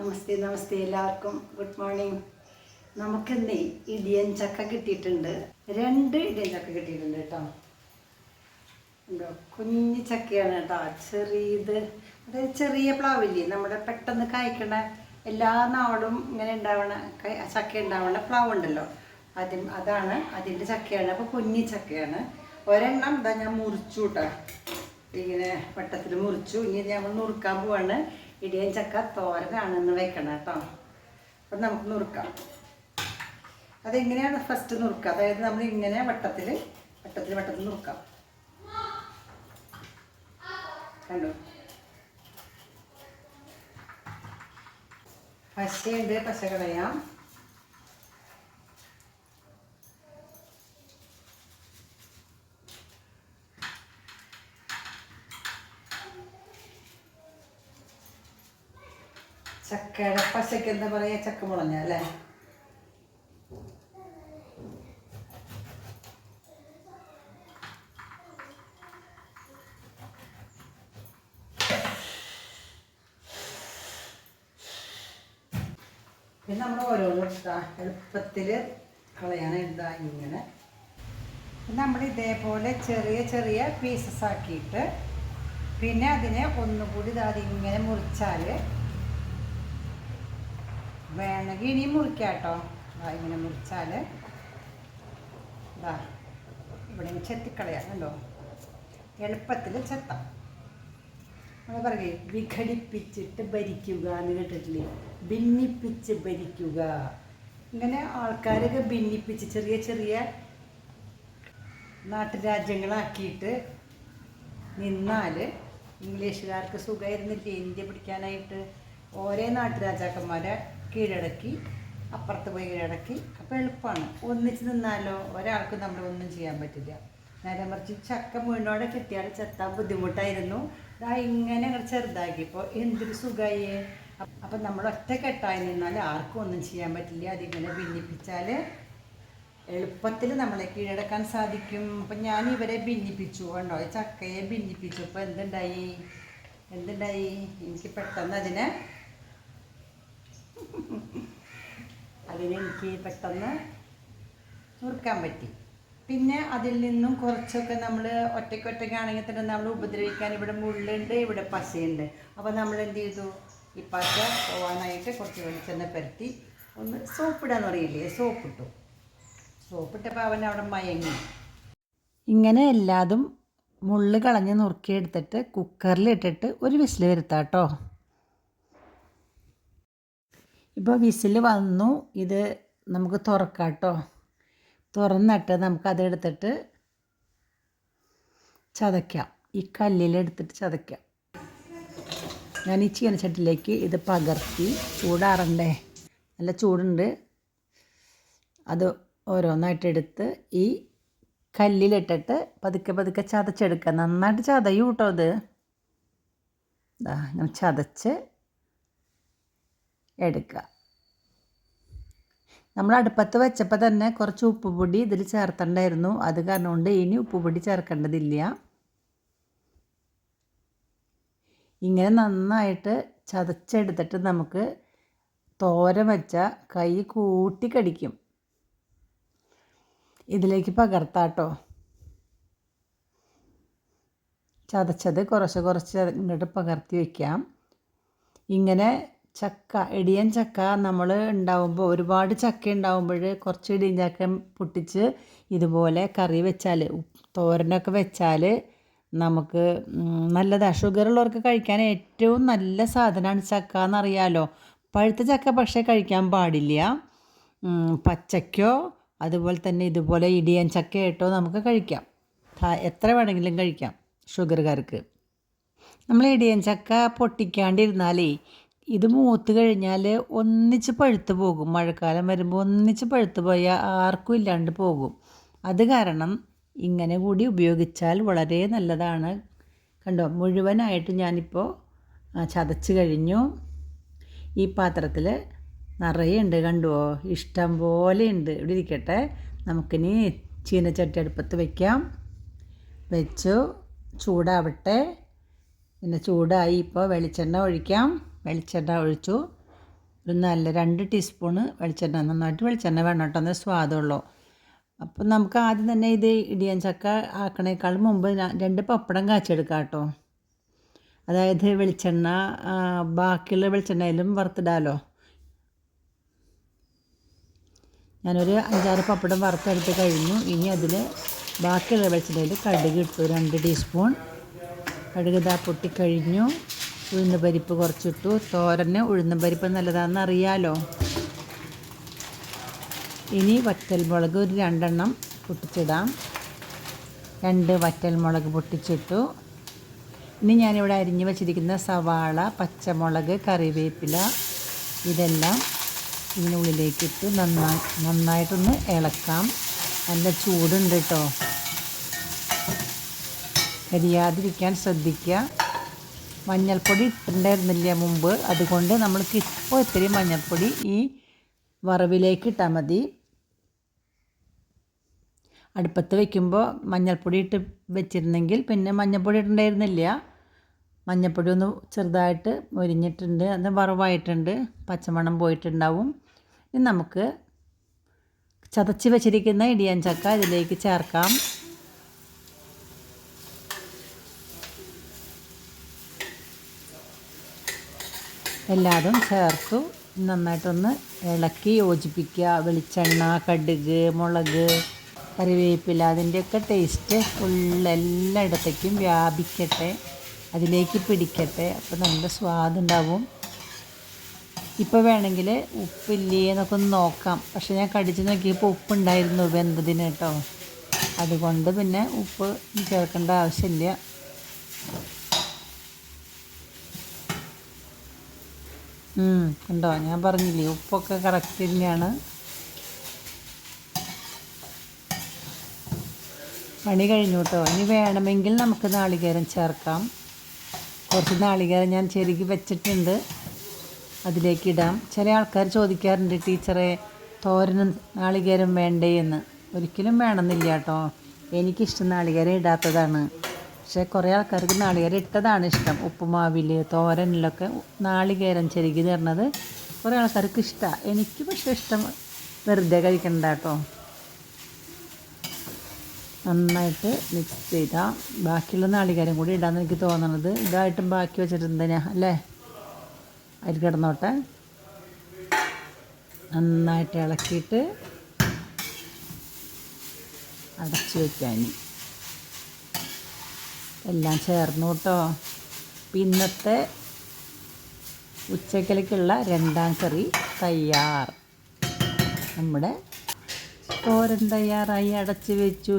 നമസ്തേ നമസ്തേ എല്ലാവർക്കും. Good morning നമുക്കിന്ന് ഇടിയൻ ചക്ക കിട്ടിയിട്ടുണ്ട്. രണ്ട് ഇടിയൻ ചക്ക കിട്ടിയിട്ടുണ്ട് കേട്ടോ. ഉണ്ടോ? കുഞ്ഞു ചക്കയാണ് കേട്ടോ. ചെറിയത് അതായത് ചെറിയ പ്ലാവില്ലേ? നമ്മുടെ പെട്ടെന്ന് കായ്ക്കണ എല്ലാ നാളും ഇങ്ങനെ ഉണ്ടാവണ ചക്ക ഉണ്ടാവണ പ്ലാവ് ഉണ്ടല്ലോ. അതി അതാണ് അതിന്റെ ചക്കയാണ്. അപ്പോൾ കുഞ്ഞി ചക്കയാണ്. ഒരെണ്ണം ഇതാ ഞാൻ മുറിച്ചു കേട്ടോ. ഇങ്ങനെ വട്ടത്തിൽ മുറിച്ചു. ഇനി ഞങ്ങൾ നുറുക്കാൻ പോവാണ്. ഇടിയൻ ചക്ക തോരനാണെന്ന് വെക്കണം കേട്ടോ. അപ്പം നമുക്ക് നുറുക്കാം. അതെങ്ങനെയാണ് ഫസ്റ്റ് നുറുക്കുക? അതായത് നമ്മൾ ഇങ്ങനെ വട്ടത്തിൽ വട്ടത്തിൽ വട്ടത്തിൽ നുറുക്കാം. കണ്ടു? പശയുണ്ട് പശ കളയാം. ചക്കയുടെ പശയ്ക്ക് എന്താ പറയുക ചക്ക മുളഞ്ഞ അല്ലേ? പിന്നെ നമ്മൾ ഓരോന്നും എളുപ്പത്തിൽ എന്താ ഇങ്ങനെ. പിന്നെ നമ്മൾ ഇതേപോലെ ചെറിയ ചെറിയ പീസസ് ആക്കിയിട്ട് പിന്നെ അതിനെ ഒന്നുകൂടി ഇതാ ഇങ്ങനെ മുറിച്ചാൽ വേണമെങ്കിൽ ഇനിയും മുറിക്കാം കേട്ടോ. ഇങ്ങനെ മുറിച്ചാൽ ഇതാ ഇവിടെ ചെത്തിക്കളയാം കണ്ടോ? എളുപ്പത്തിൽ ചെത്താം. നമ്മൾ പറയേ വിഘടിപ്പിച്ചിട്ട് ഭരിക്കുക എന്ന് കേട്ടിട്ടില്ലേ? ഭിന്നിപ്പിച്ച് ഭരിക്കുക. ഇങ്ങനെ ആൾക്കാരൊക്കെ ഭിന്നിപ്പിച്ച് ചെറിയ ചെറിയ നാട്ടുരാജ്യങ്ങളാക്കിയിട്ട് നിന്നാൽ ഇംഗ്ലീഷുകാർക്ക് സുഖമായിരുന്നില്ലേ? ഇന്ത്യ പിടിക്കാനായിട്ട്. ഓരോ നാട്ടുരാജാക്കന്മാരെ കീഴടക്കി അപ്പുറത്ത് പോയി കീഴടക്കി. അപ്പോൾ എളുപ്പമാണ് ഒന്നിച്ച് നിന്നാലോ? ഒരാൾക്കും നമ്മൾ ഒന്നും ചെയ്യാൻ പറ്റില്ല. നേരെ മറിച്ച് ചക്ക മുഴുവനോടെ കിട്ടിയാൽ ചെത്താൻ ബുദ്ധിമുട്ടായിരുന്നു. ഇതാ ഇങ്ങനെ ചെറുതാക്കി. ഇപ്പോൾ എന്തൊരു സുഖമായേ അപ്പം നമ്മൾ ഒറ്റക്കെട്ടായി നിന്നാൽ ആർക്കും ഒന്നും ചെയ്യാൻ പറ്റില്ല. അതിങ്ങനെ ഭിന്നിപ്പിച്ചാൽ എളുപ്പത്തിൽ നമ്മളെ കീഴടക്കാൻ സാധിക്കും. അപ്പം ഞാൻ ഇവരെ ഭിന്നിപ്പിച്ചു കണ്ടോ? ചക്കയെ ഭിന്നിപ്പിച്ചു. അപ്പോൾ എന്തുണ്ടായി? എന്തുണ്ടായി? എനിക്ക് പെട്ടെന്ന് അതിനെ അതിനെനിക്ക് പെട്ടെന്ന് നുറുക്കാൻ പറ്റി. പിന്നെ അതിൽ നിന്നും കുറച്ചൊക്കെ നമ്മൾ ഒറ്റയ്ക്കൊറ്റയ്ക്കാണെങ്കിൽ തന്നെ നമ്മൾ ഉപദ്രവിക്കാൻ ഇവിടെ മുള്ളുണ്ട് ഇവിടെ പശയുണ്ട്. അപ്പോൾ നമ്മൾ എന്ത് ചെയ്തു? ഈ പശ പോവാനായിട്ട് കുറച്ച് വെളിച്ചെണ്ണ പരത്തി ഒന്ന് സോപ്പിടാന്ന് പറയില്ലേ സോപ്പിട്ടു. സോപ്പിട്ടപ്പോൾ അവൻ അവിടെ മയങ്ങി. ഇങ്ങനെ എല്ലാതും മുള്ള് കളഞ്ഞ് നുറുക്കിയെടുത്തിട്ട് കുക്കറിലിട്ടിട്ട് ഒരു വിസിൽ വരുത്താം കേട്ടോ. ഇപ്പോൾ വിസിൽ വന്നു. ഇത് നമുക്ക് തുറക്കാം കേട്ടോ തുറന്നിട്ട് നമുക്കതെടുത്തിട്ട് ചതയ്ക്കാം. ഈ കല്ലിലെടുത്തിട്ട് ചതയ്ക്കാം. ഞാൻ ഈ ചീനച്ചട്ടിലേക്ക് ഇത് പകർത്തി ചൂടാറണ്ടേ? നല്ല ചൂടുണ്ട്. അത് ഓരോന്നായിട്ട് എടുത്ത് ഈ കല്ലിലിട്ടിട്ട് പതുക്കെ പതുക്കെ ചതച്ചെടുക്കുക നന്നായിട്ട് ചതയും കേട്ടോ ഇതാ ഇങ്ങനെ ചതച്ച് എടുക്കുക. നമ്മൾ അടുപ്പത്ത് വെച്ചപ്പോൾ തന്നെ കുറച്ച് ഉപ്പുപൊടി ഇതിൽ ചേർത്തണ്ടായിരുന്നു അത് കാരണം കൊണ്ട് ഇനി ഉപ്പുപൊടി ചേർക്കേണ്ടതില്ല. ഇങ്ങനെ നന്നായിട്ട് ചതച്ചെടുത്തിട്ട് നമുക്ക് തോരൻ വെച്ച കൈ കൂട്ടി കടിക്കും. ഇതിലേക്ക് പകർത്താട്ടോ ചതച്ചത് കുറച്ച് കുറച്ച് ഇങ്ങോട്ട് പകർത്തി വയ്ക്കാം. ഇങ്ങനെ ചക്ക ഇടിയൻ ചക്ക നമ്മൾ ഉണ്ടാവുമ്പോൾ ഒരുപാട് ചക്ക ഉണ്ടാവുമ്പോൾ കുറച്ച് ഇടിയൻ ചക്ക പൊട്ടിച്ച് ഇതുപോലെ കറി വെച്ചാൽ തോരനൊക്കെ വെച്ചാൽ നമുക്ക് നല്ലതാണ് ഷുഗറുള്ളവർക്ക് കഴിക്കാൻ ഏറ്റവും നല്ല സാധനമാണ് ചക്ക എന്നറിയാലോ പഴുത്ത ചക്ക പക്ഷേ കഴിക്കാൻ പാടില്ല. പച്ചക്കോ അതുപോലെ തന്നെ ഇതുപോലെ ഇടിയൻ ചക്ക നമുക്ക് കഴിക്കാം. എത്ര വേണമെങ്കിലും കഴിക്കാം ഷുഗറുകാർക്ക് നമ്മൾ ഇടിയൻ ചക്ക പൊട്ടിക്കാണ്ടിരുന്നാലേ ഇത് മൂത്ത് കഴിഞ്ഞാൽ ഒന്നിച്ച് പഴുത്ത് പോകും. മഴക്കാലം വരുമ്പോൾ ഒന്നിച്ച് പഴുത്ത് പോയാൽ ആർക്കും ഇല്ലാണ്ട് പോകും. അത് കാരണം ഇങ്ങനെ കൂടി ഉപയോഗിച്ചാൽ വളരെ നല്ലതാണ്. കണ്ടോ മുഴുവനായിട്ട് ഞാനിപ്പോൾ ചതച്ച് കഴിഞ്ഞു. ഈ പാത്രത്തിൽ നിറയെ ഉണ്ട് കണ്ടുവോ ഇഷ്ടം പോലെ ഉണ്ട്. ഇവിടെ ഇരിക്കട്ടെ. നമുക്കിനി ചീനച്ചട്ടി അടുപ്പത്ത് വയ്ക്കാം വെച്ചു. ചൂടാവട്ടെ. പിന്നെ ചൂടായി ഇപ്പോൾ വെളിച്ചെണ്ണ ഒഴിക്കാം. വെളിച്ചെണ്ണ ഒഴിച്ചു. ഒരു നല്ല രണ്ട് ടീസ്പൂണ് വെളിച്ചെണ്ണ നന്നായിട്ട് വെളിച്ചെണ്ണ വേണം കേട്ടോ എന്നാൽ സ്വാദമുള്ളൂ അപ്പം നമുക്ക് ആദ്യം തന്നെ ഇത് ഇടിയൻ ചക്ക ആക്കണേക്കാൾ മുമ്പ് രണ്ട് പപ്പടം കാച്ചെടുക്കാം കേട്ടോ. അതായത് വെളിച്ചെണ്ണ ബാക്കിയുള്ള വെളിച്ചെണ്ണയിലും വറുത്തിടാലോ. ഞാനൊരു അഞ്ചാറ് പപ്പടം വറുത്തെടുത്ത് കഴിഞ്ഞു. ഇനി അതിൽ ബാക്കിയുള്ള വെളിച്ചെണ്ണയിൽ കടുക് ഇട്ടു രണ്ട് ടീസ്പൂൺ. കടുക് ഇതാ പൊട്ടിക്കഴിഞ്ഞു. ഉഴുന്ന് പരിപ്പ് കുറച്ചിട്ടു. തോരന് ഉഴുന്ന് പരിപ്പ് നല്ലതാണെന്ന് അറിയാലോ ഇനി വറ്റൽമുളക് ഒരു രണ്ടെണ്ണം പൊട്ടിച്ചിടാം. രണ്ട് വറ്റൽമുളക് പൊട്ടിച്ചിട്ടു. ഇനി ഞാനിവിടെ അരിഞ്ഞു വച്ചിരിക്കുന്ന സവാള പച്ചമുളക് കറിവേപ്പില ഇതെല്ലാം ഇതിനുള്ളിലേക്കിട്ട് നന്നായി നന്നായിട്ടൊന്ന് ഇളക്കാം. നല്ല ചൂടുണ്ട് കേട്ടോ കരിയാതിരിക്കാൻ ശ്രദ്ധിക്കുക മഞ്ഞൾപ്പൊടി ഇട്ടിട്ടുണ്ടായിരുന്നില്ല മുമ്പ്? അതുകൊണ്ട് നമ്മൾക്ക് ഇപ്പോൾ ഇത്രയും മഞ്ഞൾപ്പൊടി ഈ വറവിലേക്ക് ഇട്ടാൽ മതി. അടുപ്പത്ത് വയ്ക്കുമ്പോൾ മഞ്ഞൾപ്പൊടി ഇട്ട് വെച്ചിരുന്നെങ്കിൽ പിന്നെ മഞ്ഞൾപ്പൊടി ഇട്ടുണ്ടായിരുന്നില്ല മഞ്ഞൾപ്പൊടി ഒന്ന് ചെറുതായിട്ട് മൊരിഞ്ഞിട്ടുണ്ട്. അത് വറവായിട്ടുണ്ട്. പച്ചമണം പോയിട്ടുണ്ടാവും. ഇനി നമുക്ക് ചതച്ച് വെച്ചിരിക്കുന്ന ഇടിയൻ ചക്ക ഇതിലേക്ക് ചേർക്കാം. എല്ലാതും ചേർത്തു നന്നായിട്ടൊന്ന് ഇളക്കി യോജിപ്പിക്കുക. വെളിച്ചെണ്ണ കടുക് മുളക് കറിവേപ്പില അതിന്റെയൊക്കെ ടേസ്റ്റ് ഫുൾ എല്ലായിടത്തേക്കും വ്യാപിക്കട്ടെ അതിലേക്ക് പിടിക്കട്ടെ അപ്പോൾ നല്ല സ്വാദുണ്ടാവും ഇപ്പോൾ വേണമെങ്കിൽ ഉപ്പില്ലേ എന്നൊക്കെ ഒന്ന് നോക്കാം. പക്ഷേ ഞാൻ കടിച്ച് നോക്കിയപ്പോൾ ഉപ്പുണ്ടായിരുന്നു വെന്തതിന് കേട്ടോ. അതുകൊണ്ട് പിന്നെ ഉപ്പ് ചേർക്കേണ്ട ആവശ്യമില്ല. ഉണ്ടോ ഞാൻ പറഞ്ഞില്ലേ ഉപ്പൊക്കെ കറക്റ്റ് തന്നെയാണ്. പണി കഴിഞ്ഞു കേട്ടോ ഇനി വേണമെങ്കിൽ നമുക്ക് നാളികേരം ചേർക്കാം. കുറച്ച് നാളികേരം ഞാൻ ചെരുകി വെച്ചിട്ടുണ്ട്. അതിലേക്ക് ഇടാം. ചില ആൾക്കാർ ചോദിക്കാറുണ്ട് ടീച്ചറെ തോരനും നാളികേരം വേണ്ടേ? എന്ന്. ഒരിക്കലും വേണമെന്നില്ല കേട്ടോ എനിക്കിഷ്ടം നാളികേരം ഇടാത്തതാണ്. പക്ഷേ കുറേ ആൾക്കാർക്ക് നാളികേരം ഇട്ടതാണ് ഇഷ്ടം. ഉപ്പുമാവിൽ തോരനിലൊക്കെ നാളികേരം ചെരുകി തരണത് കുറേ ആൾക്കാർക്ക് ഇഷ്ടമാണ് എനിക്ക് പക്ഷേ ഇഷ്ടം വെറുതെ കഴിക്കണ്ട കേട്ടോ നന്നായിട്ട് മിക്സ് ചെയ്താൽ ബാക്കിയുള്ള നാളികേരം കൂടി ഇടാമെന്ന് എനിക്ക് തോന്നണത്. ഇതായിട്ടും ബാക്കി വെച്ചിട്ടുണ്ട് ഞാൻ അല്ലേ? അതിൽ കിടന്നോട്ടെ. നന്നായിട്ട് ഇളക്കിയിട്ട് അടച്ചു വയ്ക്കാൻ എല്ലാം ചേർന്നു കേട്ടോ ഇന്നത്തെ ഉച്ചക്കലേക്കുള്ള രണ്ടാം കറി തയ്യാർ. നമ്മുടെ തോരൻ തയ്യാറായി അടച്ചു വെച്ചു.